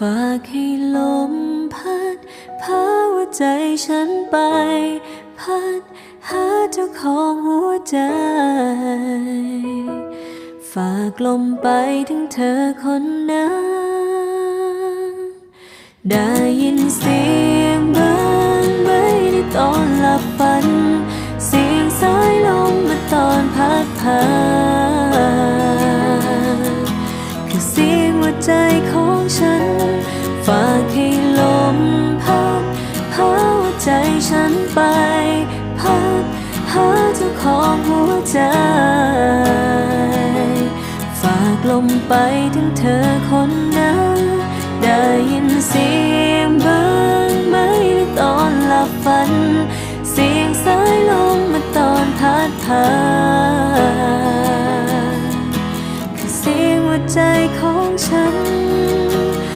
ฝากให้ลมพัดพาหัวใจฉันไป พัดหาเจ้าของหัวใจ ฝากลมไปถึงเธอคนนั้น ได้ยินเสียงบ้างไหมในตอนหลับฝัน เสียงสาย งหัวใจของฉัน ฝากให้ลมพัดพาหัวใจฉันไป พัดหาเจ้าของหัวใจ ฝากลมไปถึงเธอคนนั้น ได้ยินเสียงบ้างไหมตอนหลับฝัน เสียงสายลมมาตอนพัดผ่าน ใจของฉัน